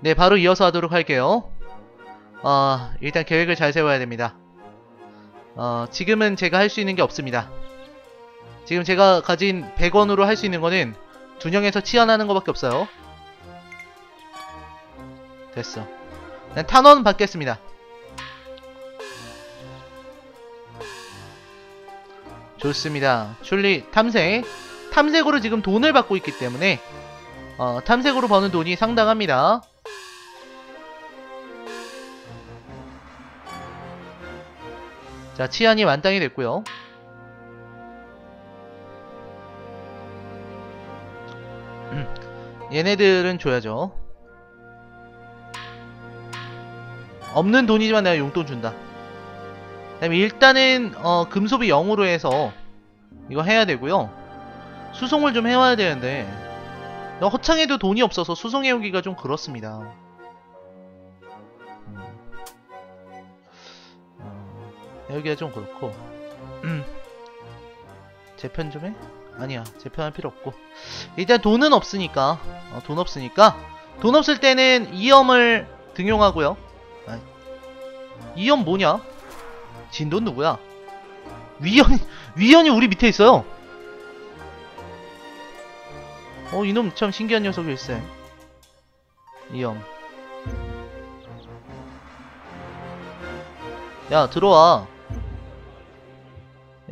네, 바로 이어서 하도록 할게요. 어, 일단 계획을 잘 세워야 됩니다. 어, 지금은 제가 할 수 있는 게 없습니다. 지금 제가 가진 100원으로 할 수 있는 거는 둔형에서 치환하는 것밖에 없어요. 됐어. 난 탄원 받겠습니다. 좋습니다. 출리 탐색. 탐색으로 지금 돈을 받고 있기 때문에 어, 탐색으로 버는 돈이 상당합니다. 자, 치안이 만땅이 됐고요. 음, 얘네들은 줘야죠. 없는 돈이지만 내가 용돈 준다. 그다음에 일단은 어, 금속이 0으로 해서 이거 해야 되고요. 수송을 좀 해와야 되는데 허창에도 돈이 없어서 수송해오기가 좀 그렇습니다. 여기가 좀 그렇고. 음. 재편 좀 해? 아니야. 재편할 필요 없고. 일단 돈은 없으니까. 어, 돈 없으니까. 돈 없을 때는 이염을 등용하고요. 아, 이염 뭐냐? 진돈 누구야? 위원 위원이 우리 밑에 있어요. 어 이놈 참 신기한 녀석일세 이염. 야 들어와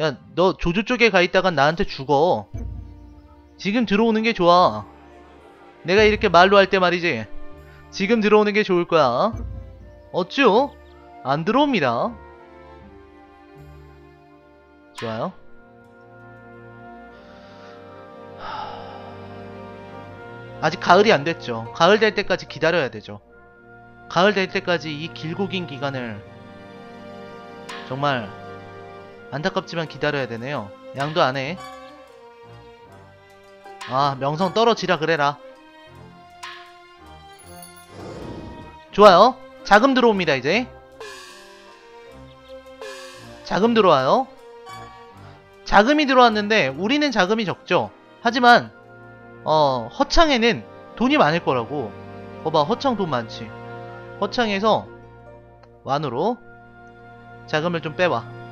야 너 조조 쪽에 가 있다간 나한테 죽어 지금 들어오는 게 좋아 내가 이렇게 말로 할 때 말이지 지금 들어오는 게 좋을 거야 어쭈? 안 들어옵니다 좋아요 아직 가을이 안 됐죠. 가을 될 때까지 기다려야 되죠. 가을 될 때까지 이 길고 긴 기간을 정말 안타깝지만 기다려야 되네요. 양도 안 해. 아, 명성 떨어지라 그래라. 좋아요. 자금 들어옵니다, 이제. 자금 들어와요. 자금이 들어왔는데 우리는 자금이 적죠. 하지만 어, 허창에는 돈이 많을 거라고. 거봐, 허창 돈 많지. 허창에서 완으로 자금을 좀 빼와.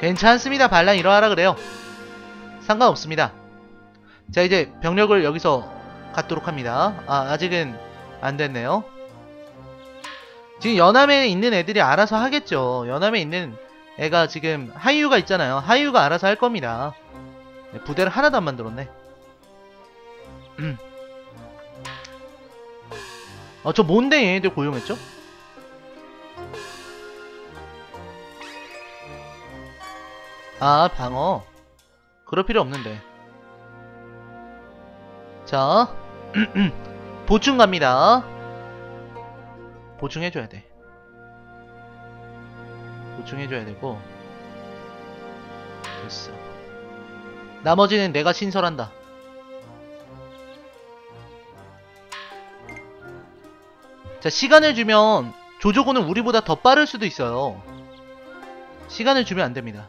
괜찮습니다. 반란 일어나라 그래요. 상관없습니다. 자, 이제 병력을 여기서 갖도록 합니다. 아, 아직은 안 됐네요. 지금 연암에 있는 애들이 알아서 하겠죠. 연암에 있는 애가 지금 하이유가 있잖아요. 하이유가 알아서 할 겁니다. 네, 부대를 하나도 안 만들었네. 음. 아, 저 뭔데 얘네들 고용했죠? 아, 방어. 그럴 필요 없는데. 자, 보충 갑니다. 보충해줘야 돼. 보충해줘야 되고. 됐어. 나머지는 내가 신설한다. 자, 시간을 주면 조조고는 우리보다 더 빠를 수도 있어요. 시간을 주면 안 됩니다.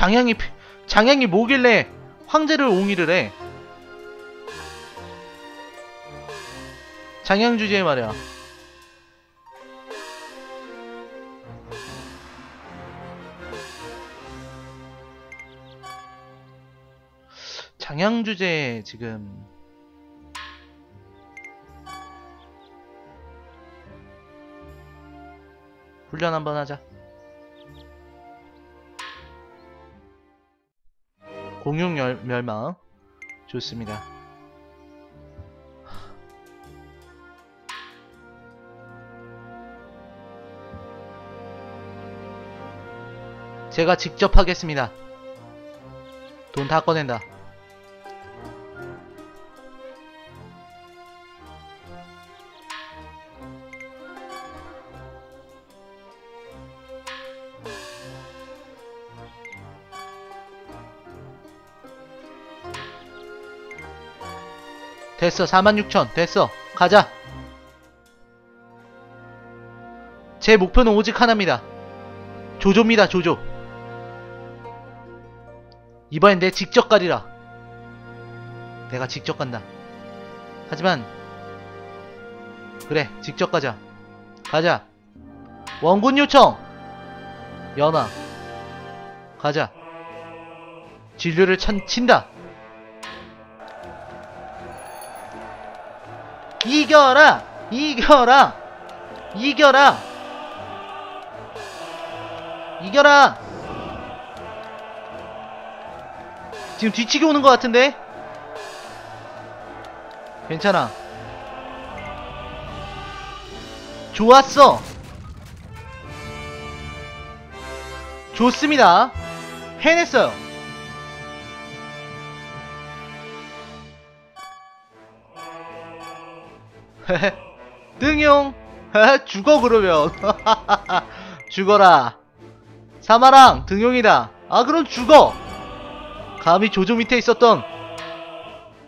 장양이, 장양이 뭐길래 황제를 옹의를 해? 장양 주제에 말이야. 장양 주제 지금 훈련 한번 하자. 공룡 열, 멸망 좋습니다. 제가 직접 하겠습니다. 돈 다 꺼낸다. 됐어 46,000 됐어 가자 제 목표는 오직 하나입니다 조조입니다 조조 이번엔 내 직접 가리라 내가 직접 간다. 하지만 그래 직접 가자. 가자. 원군 요청. 연아. 가자. 진료를 찬, 친다. 이겨라! 이겨라! 이겨라! 이겨라! 지금 뒤치기 오는 것 같은데? 괜찮아. 좋았어! 좋습니다. 해냈어요. 등용 죽어 그러면. 죽어라. 사마랑 등용이다. 아 그럼 죽어. 감히 조조 밑에 있었던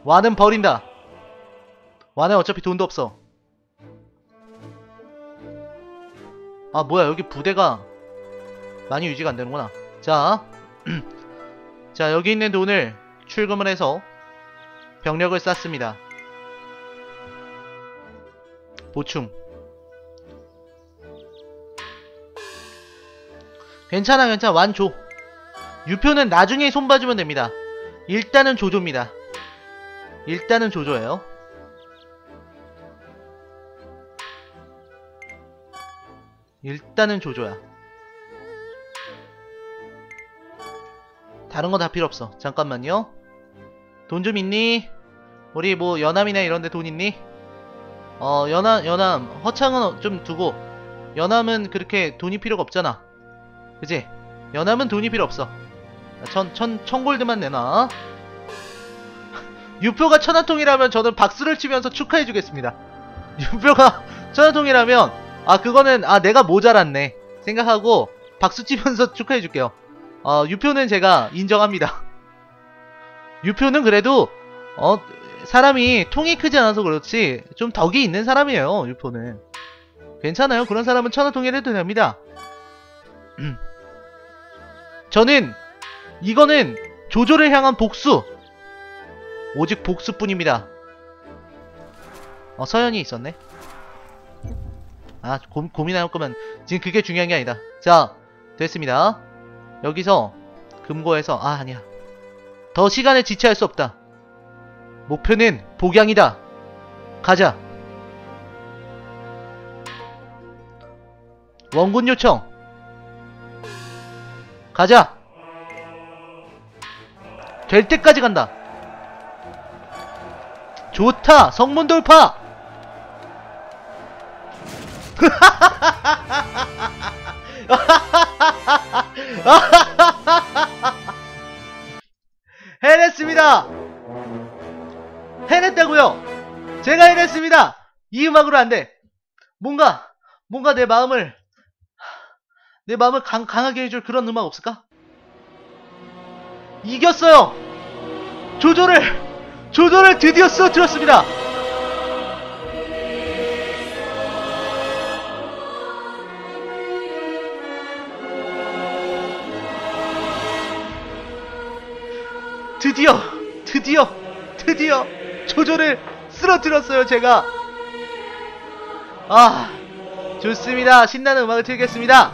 와는 버린다. 와는 어차피 돈도 없어. 아 뭐야 여기 부대가 많이 유지가 안 되는구나. 자, 자 여기 있는 돈을 출금을 해서 병력을 쌓습니다 보충. 괜찮아 괜찮아. 완조. 유표는 나중에 손 봐주면 됩니다. 일단은 조조입니다. 일단은 조조예요. 일단은 조조야. 다른 거 다 필요 없어. 잠깐만요. 돈 좀 있니? 우리 뭐 연암이나 이런데 돈 있니? 어 연암 연암 허창은 좀 두고 연암은 그렇게 돈이 필요가 없잖아. 그지? 연암은 돈이 필요 없어. 천, 천, 천골드만 내놔. 유표가 천하통이라면 저는 박수를 치면서 축하해주겠습니다. 유표가 천하통이라면 아 그거는 아 내가 모자랐네. 생각하고 박수 치면서 축하해줄게요. 어 유표는 제가 인정합니다. 유표는 그래도 어 사람이 통이 크지 않아서 그렇지 좀 덕이 있는 사람이에요 유포는. 괜찮아요. 그런 사람은 천하 통일 해도 됩니다. 저는 이거는 조조를 향한 복수. 오직 복수뿐입니다. 어 서연이 있었네. 아 고, 고민할 거면 지금 그게 중요한 게 아니다. 자 됐습니다. 여기서 금고에서 아 아니야. 더 시간을 지체할 수 없다 목표는 복양이다. 가자. 원군 요청. 가자. 될 때까지 간다. 좋다. 성문 돌파. 해냈습니다. 해냈다고요. 제가 해냈습니다. 이 음악으로 안 돼. 뭔가 뭔가 내 마음을 내 마음을 강, 강하게 해줄 그런 음악 없을까? 이겼어요. 조조를 조조를 드디어 쓰러뜨렸습니다. 드디어 드디어 드디어 조조를 쓰러뜨렸어요 제가. 아 좋습니다. 신나는 음악을 틀겠습니다.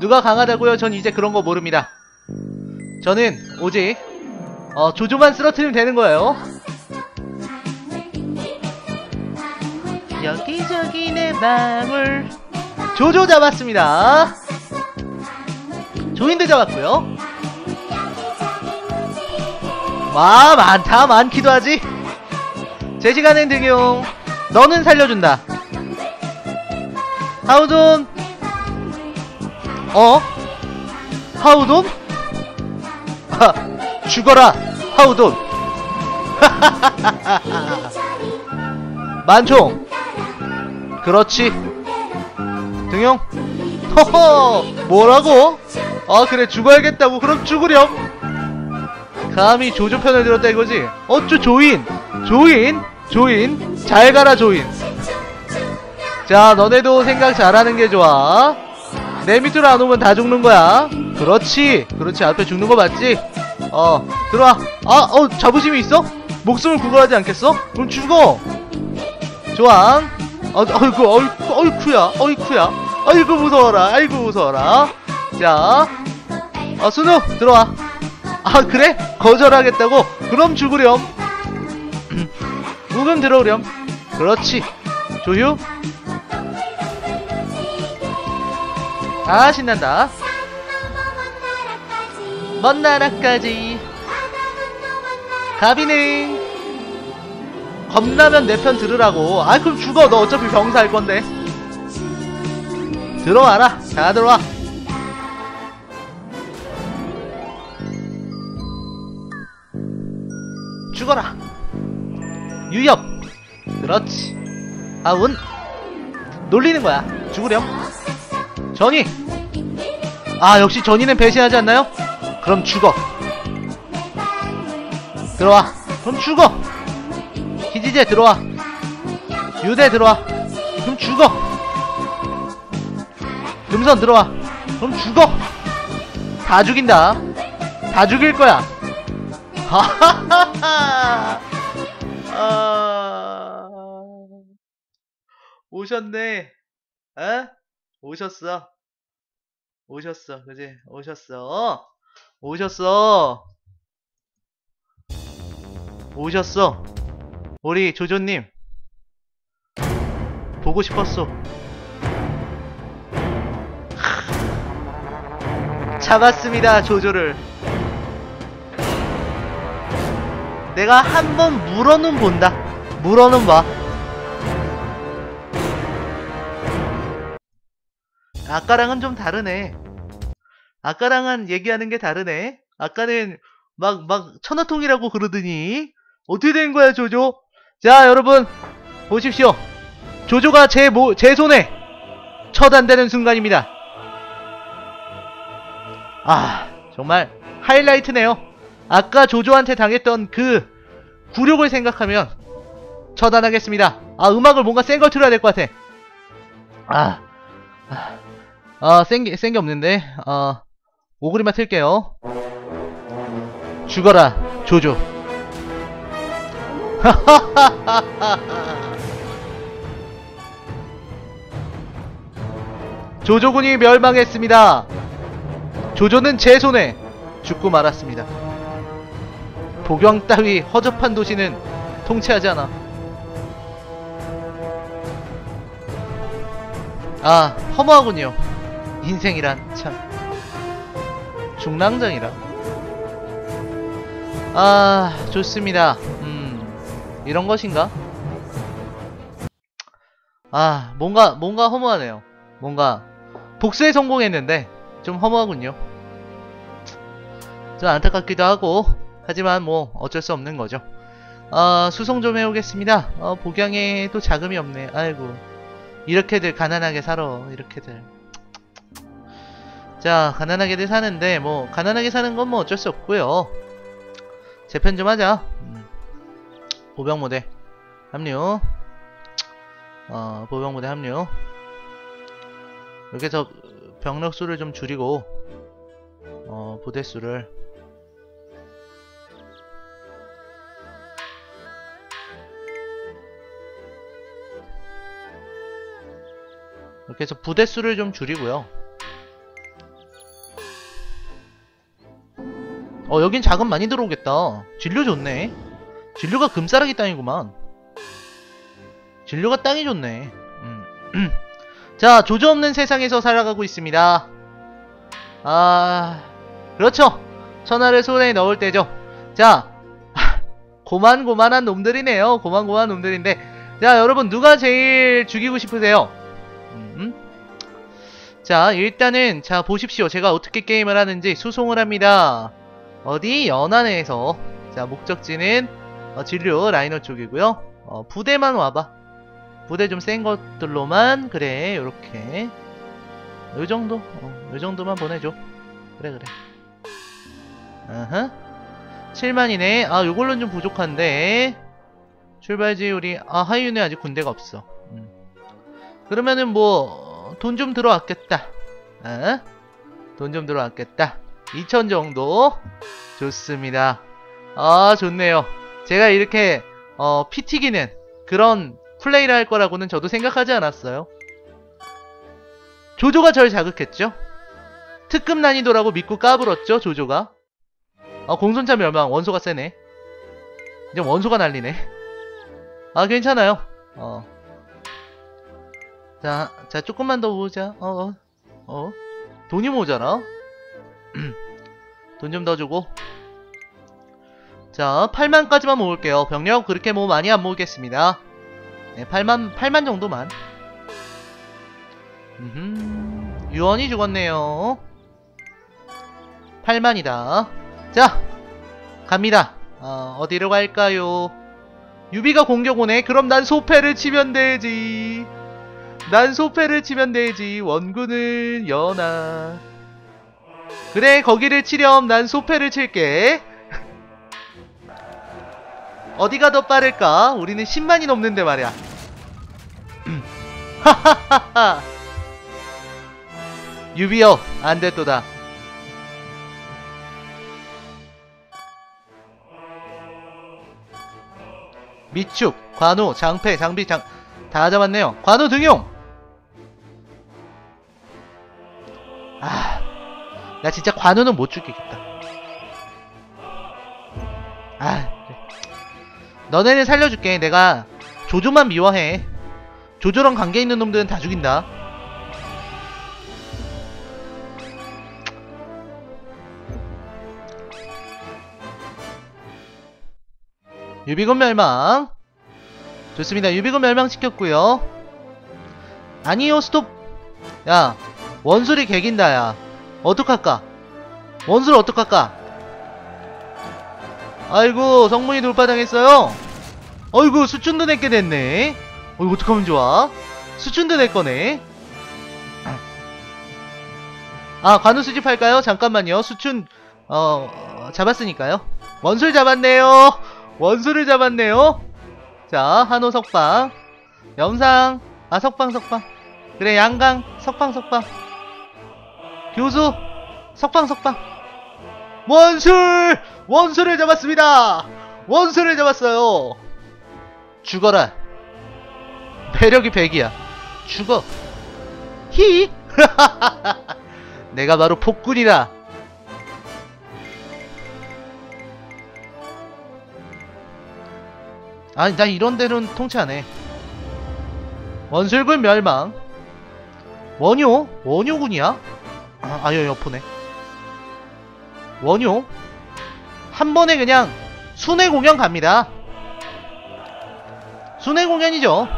누가 강하다고요? 전 이제 그런 거 모릅니다. 저는 오직 어, 조조만 쓰러뜨리면 되는 거예요. 여기저기 내 방울 조조 잡았습니다. 조인도 잡았고요 와 많다 많기도 하지. 제 시간엔 등용 너는 살려준다. 하우돈? 어? 하우돈? 하, 죽어라 하우돈. 만총. 그렇지. 등용? 허허 뭐라고? 아 그래 죽어야겠다고? 그럼 죽으렴 감히 조조 편을 들었다 이거지? 어쭈 조인? 조인? 조인? 잘 가라 조인. 자 너네도 생각 잘하는 게 좋아. 내 밑으로 안 오면 다 죽는 거야. 그렇지. 그렇지. 앞에 죽는 거 맞지? 어 들어와. 아어 자부심이 있어? 목숨을 구걸하지 않겠어? 그럼 죽어. 좋아 어, 어이구 어이구 어이쿠야. 어이쿠야. 아이고 무서워라. 아이고 무서워라. 자. 어, 순우 들어와 아 그래? 거절하겠다고? 그럼 죽으렴. 우금 들어오렴. 그렇지. 조유 아 신난다. 먼 나라까지. 가비는 겁나면 내 편 들으라고. 아 그럼 죽어. 너 어차피 병사 할 건데. 들어와라. 다 들어와 죽어라. 유협. 그렇지. 아운. 놀리는 거야. 죽으렴. 전이. 아 역시 전이는 배신하지 않나요? 그럼 죽어. 들어와. 그럼 죽어. 기지제 들어와. 유대 들어와. 그럼 죽어. 금선 들어와. 그럼 죽어. 다 죽인다. 다 죽일 거야 아... 오셨네. 에? 오셨어. 오셨어. 그지? 오셨어. 오셨어. 오셨어. 우리 조조님. 보고 싶었어. 잡았습니다 조조를 내가 한 번 물어는 본다. 물어는 봐. 아까랑은 좀 다르네. 아까랑은 얘기하는 게 다르네. 아까는 막 막 천하통이라고 그러더니 어떻게 된 거야 조조? 자 여러분 보십시오. 조조가 제, 모, 제 손에 처단되는 순간입니다. 아 정말 하이라이트네요 아까 조조한테 당했던 그 굴욕을 생각하면 처단하겠습니다. 아 음악을 뭔가 센 걸 틀어야 될 것 같아. 아, 아, 아 센 게, 센 게 없는데. 아 오그리만 틀게요. 죽어라 조조. 조조군이 멸망했습니다. 조조는 제 손에 죽고 말았습니다. 복영 따위 허접한 도시는 통치하지 않아. 아, 허무하군요. 인생이란 참. 중랑장이라. 아, 좋습니다. 음, 이런 것인가? 아, 뭔가, 뭔가 허무하네요. 뭔가, 복수에 성공했는데, 좀 허무하군요. 좀 안타깝기도 하고, 하지만 뭐, 어쩔 수 없는 거죠. 아, 수송 좀 해오겠습니다. 어, 복양에 또 자금이 없네. 아이고. 이렇게들 가난하게 살아. 이렇게들. 자, 가난하게들 사는데, 뭐, 가난하게 사는 건 뭐 어쩔 수 없고요 재편 좀 하자. 음. 보병모대 합류. 어, 보병모대 합류. 이렇게 해서 병력 수를 좀 줄이고, 어, 부대 수를. 이렇게 해서 부대 수를 좀 줄이고요. 어 여긴 자금 많이 들어오겠다. 진료 좋네. 진료가 금싸라기 땅이구만. 진료가 땅이 좋네. 음. 자 조조 없는 세상에서 살아가고 있습니다. 아 그렇죠. 천하를 손에 넣을 때죠. 자 고만고만한 놈들이네요. 고만고만한 놈들인데. 자 여러분 누가 제일 죽이고 싶으세요 음? 자 일단은 자 보십시오. 제가 어떻게 게임을 하는지 수송을 합니다. 어디? 연안에서. 자 목적지는 어, 진료 라이너 쪽이고요. 어, 부대만 와봐. 부대 좀 센 것들로만 그래 요렇게. 요정도? 어, 요정도만 보내줘. 그래 그래. 어허 7만이네. 아 요걸로는 좀 부족한데. 출발지 우리 아 하이윤에 아직 군대가 없어. 음. 그러면은 뭐 돈 좀 들어왔겠다. 어? 돈좀 들어왔겠다. 2천 정도? 좋습니다. 아 좋네요. 제가 이렇게 어, 피 튀기는 그런 플레이를 할 거라고는 저도 생각하지 않았어요. 조조가 절 자극했죠? 특급 난이도라고 믿고 까불었죠 조조가? 아 공손차 멸망. 원소가 세네. 이제 원소가 날리네. 아 괜찮아요. 어. 자, 자 조금만 더 보자. 어, 어, 어. 돈이 모자라? 돈 좀 더 주고. 자 8만까지만 모을게요. 병력 그렇게 뭐 많이 안 모으겠습니다. 네 8만 8만 정도만. 음흠, 유언이 죽었네요. 8만이다. 자 갑니다. 어, 어디로 갈까요? 유비가 공격 오네. 그럼 난 소패를 치면 되지 난 소패를 치면 되지 원군을 연하 그래 거기를 치렴. 난 소패를 칠게. 어디가 더 빠를까? 우리는 10만이 넘는데 말이야. 유비여 안됐도다. 미축, 관우, 장패, 장비, 장... 다 잡았네요. 관우 등용! 아... 나 진짜 관우는 못 죽이겠다. 아... 너네는 살려줄게. 내가 조조만 미워해. 조조랑 관계 있는 놈들은 다 죽인다. 유비군 멸망 좋습니다 유비군 멸망시켰고요 아니요 스톱 야 원술이 개긴다 야 어떡할까 원술 어떡할까 아이고 성문이 돌파당했어요 어이구 수춘도 내게 됐네 어이구 어떡하면 좋아 수춘도 내 거네 아 관우 수집할까요? 잠깐만요 수춘 어, 어 잡았으니까요 원술 잡았네요 원수를 잡았네요. 자, 한호 석방. 염상. 아, 석방, 석방. 그래, 양강. 석방, 석방. 교수. 석방, 석방. 원술! 원수를 잡았습니다! 원수를 잡았어요! 죽어라. 매력이 100이야. 죽어. 히! 내가 바로 폭군이다. 아니 나 이런 데는 통치 안해 원술군 멸망 원효? 원효군이야? 아, 아유 여포네. 원효? 한 번에 그냥 순회 공연 갑니다. 순회 공연이죠.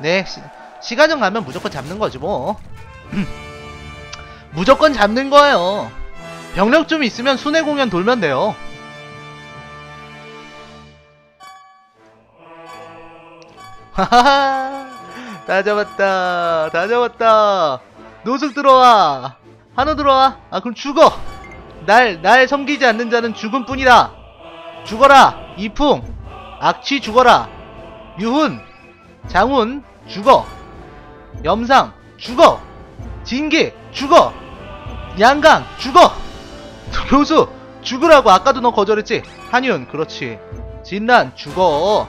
네 시, 시간정 가면 무조건 잡는 거지 뭐. 무조건 잡는 거예요. 병력 좀 있으면 순회 공연 돌면 돼요. 하하하 다 잡았다. 다 잡았다. 노숙 들어와. 한우 들어와. 아 그럼 죽어. 날 날 섬기지 않는 자는 죽음 뿐이다. 죽어라 이풍. 악취 죽어라. 유훈 장훈 죽어. 염상 죽어. 진기 죽어. 양강 죽어. 교수 죽으라고 아까도 너 거절했지? 한윤 그렇지. 진난 죽어.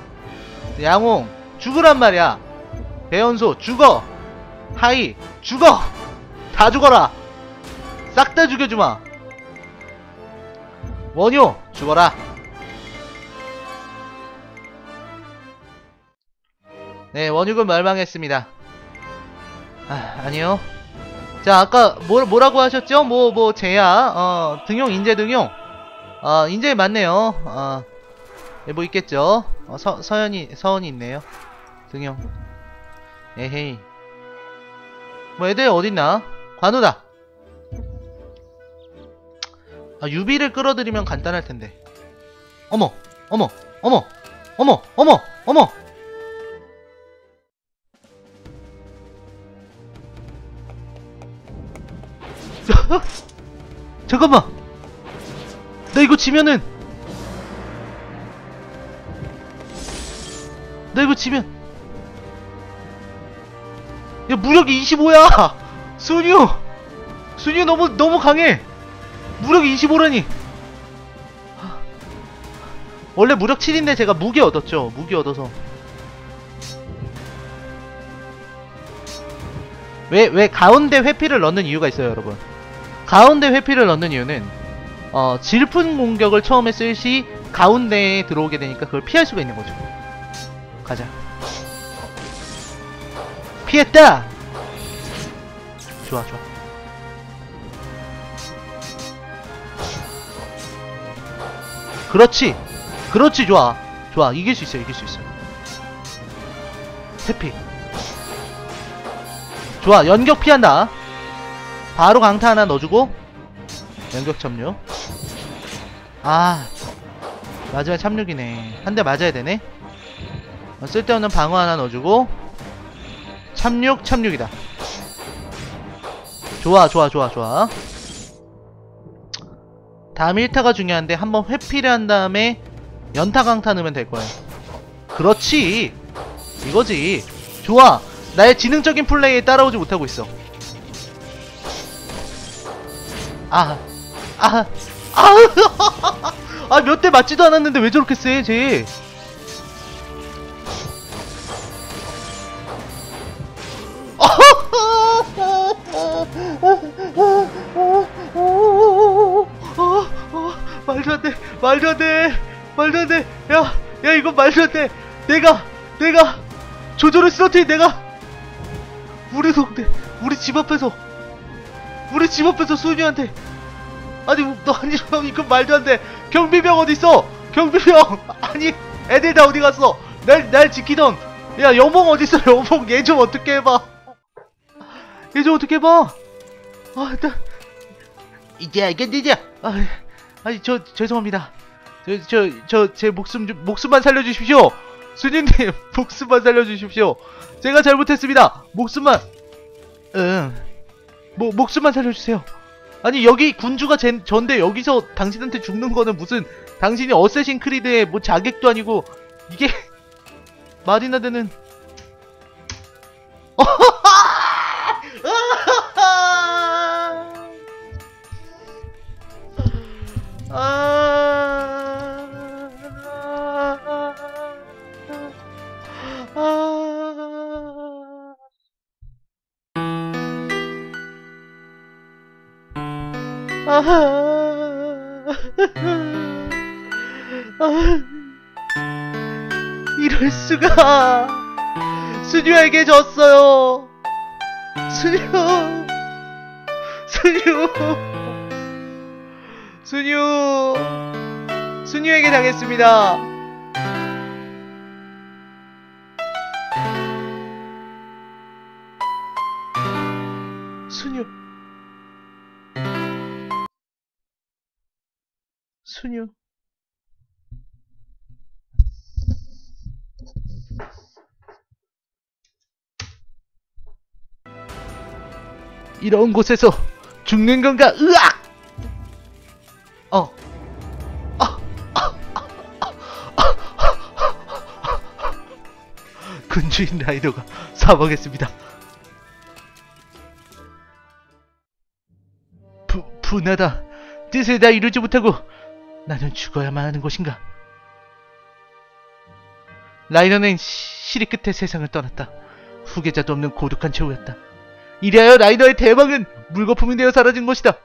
양홍 죽으란 말이야 배연소 죽어! 하이 죽어! 다 죽어라! 싹 다 죽여주마! 원효 죽어라! 네 원육은 멸망했습니다. 아, 아니요. 자 아까 뭐, 뭐라고 하셨죠? 뭐뭐 제야? 어 등용 인재 등용? 어 인재 맞네요. 어 네, 뭐 있겠죠? 어, 서, 서연이 서원이 있네요. 등용 에헤이. 뭐 애들 어딨나? 관우다. 아 유비를 끌어들이면 간단할텐데. 어머 어머 어머 어머 어머 어머! 잠깐만! 나 이거 지면은! 나 이거 지면 야 무력이 25야! 순유! 순유 너무 너무 강해! 무력이 25라니! 원래 무력 7인데 제가 무기 얻었죠. 무기 얻어서. 왜 왜 가운데 회피를 넣는 이유가 있어요 여러분? 가운데 회피를 넣는 이유는 어 질풍 공격을 처음에 쓸 시 가운데에 들어오게 되니까 그걸 피할 수가 있는 거죠. 가자 피했다. 좋아 좋아. 그렇지. 그렇지 좋아. 좋아 이길 수 있어 이길 수 있어. 회피. 좋아 연격 피한다. 바로 강타 하나 넣어주고 연격 참류 아 마지막 참육이네. 한 대 맞아야 되네. 어, 쓸데없는 방어 하나 넣어주고 참육 참육이다. 좋아 좋아 좋아 좋아. 다음 1타가 중요한데 한번 회피를 한 다음에 연타 강타 넣으면 될 거야. 그렇지. 이거지. 좋아. 나의 지능적인 플레이에 따라오지 못하고 있어. 아, 아, 아, 아, 몇대 맞지도 않았는데 왜 저렇게 세, 쟤? 말도 안 돼, 말도 안 돼, 말도 안 돼. 야, 야, 이거 말도 안 돼. 내가, 내가 조조를 쓰러뜨린 내가. 우리 동네, 우리 집 앞에서 우리 집 앞에서 소녀한테. 아니 너 아니 형 이건 말도 안 돼. 경비병 어디 있어? 경비병. 아니 애들 다 어디 갔어? 날 날 지키던. 야 여몽 어디 있어? 여몽 얘 좀 어떻게 해봐. 얘 좀 어떻게 해봐 아 나 이제 알겠느냐 아, 아니 저 죄송합니다. 저 저 저 제 목숨 좀 목숨만 살려주십시오. 수녀님 목숨만 살려주십시오. 제가 잘못했습니다. 목숨만. 응. 뭐, 목숨만 살려주세요. 아니, 여기 군주가 젠, 전데 여기서 당신한테 죽는 거는 무슨, 당신이 어쌔신 크리드의 뭐 자객도 아니고, 이게, 말이나 되는. 이럴 수가 수녀에게 졌어요. 수녀, 수녀, 수녀, 수녀에게 당했습니다. 수녀. 수녀. 이런 곳에서 죽는 건가? 으악! 어. 군주인 라이더가 사망했습니다. 부, 분하다. 뜻을 다 이루지 못하고 나는 죽어야만 하는 것인가? 라이너는 시- 시리 끝에 세상을 떠났다. 후계자도 없는 고독한 최후였다. 이래하여 라이너의 대망은 물거품이 되어 사라진 것이다.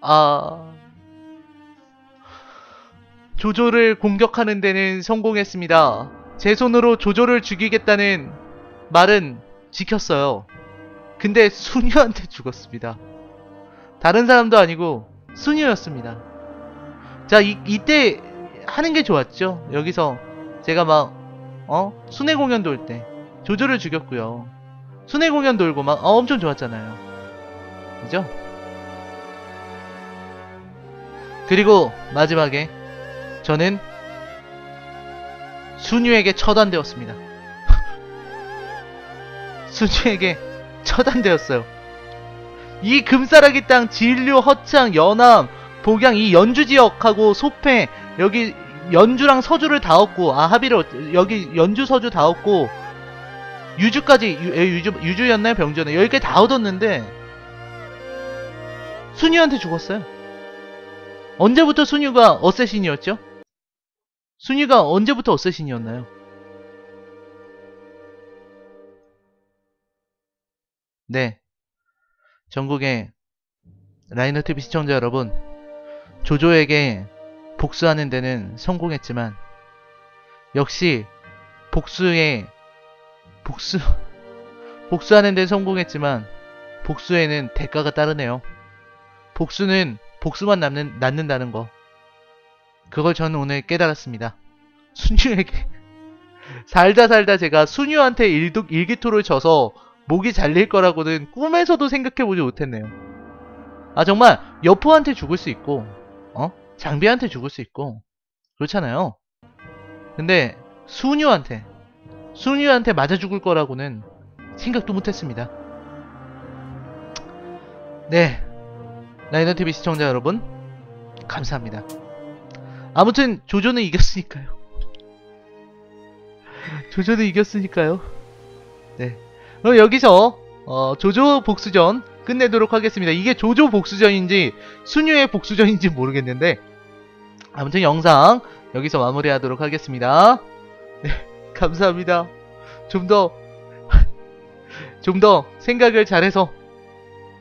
아... 조조를 공격하는 데는 성공했습니다. 제 손으로 조조를 죽이겠다는 말은 지켰어요. 근데 수녀한테 죽었습니다. 다른 사람도 아니고 수녀였습니다. 자, 이, 이때 하는 게 좋았죠. 여기서 제가 막, 어? 순회 공연 돌 때 조조를 죽였고요. 순회 공연 돌고 막, 어, 엄청 좋았잖아요. 그죠? 그리고 마지막에 저는 순유에게 처단되었습니다. 순유에게 처단되었어요. 이 금싸라기 땅, 진류, 허창, 연암, 복양 이 연주 지역하고 소패 여기 연주랑 서주를 다 얻고 아 합의를 얻- 여기 연주 서주 다 얻고 유주까지 유, 에, 유주 유주였나요 병주였나요 여기까지 다 얻었는데 순유한테 죽었어요. 언제부터 순유가 어쌔신이었죠? 순유가 언제부터 어쌔신이었나요? 네. 전국의 라이너TV 시청자 여러분, 조조에게 복수하는 데는 성공했지만, 역시, 복수에, 복수, 복수하는 데 성공했지만, 복수에는 대가가 따르네요. 복수는 복수만 남는, 낳는다는 거. 그걸 저는 오늘 깨달았습니다. 순유에게. 살다 살다 제가 순유한테 일독, 일기토를 쳐서 목이 잘릴 거라고는 꿈에서도 생각해보지 못했네요. 아, 정말, 여포한테 죽을 수 있고, 어? 장비한테 죽을 수 있고, 그렇잖아요. 근데, 순유한테, 순유한테 맞아 죽을 거라고는 생각도 못했습니다. 네. 라이너TV 시청자 여러분, 감사합니다. 아무튼, 조조는 이겼으니까요. 조조는 이겼으니까요. 네. 그럼 여기서, 어, 조조 복수전 끝내도록 하겠습니다. 이게 조조 복수전인지, 순유의 복수전인지 모르겠는데, 아무튼 영상 여기서 마무리하도록 하겠습니다. 네, 감사합니다. 좀 더, 좀 더 생각을 잘해서,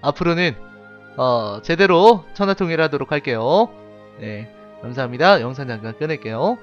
앞으로는, 어, 제대로 천하통일 하도록 할게요. 네, 감사합니다. 영상 잠깐 끊을게요.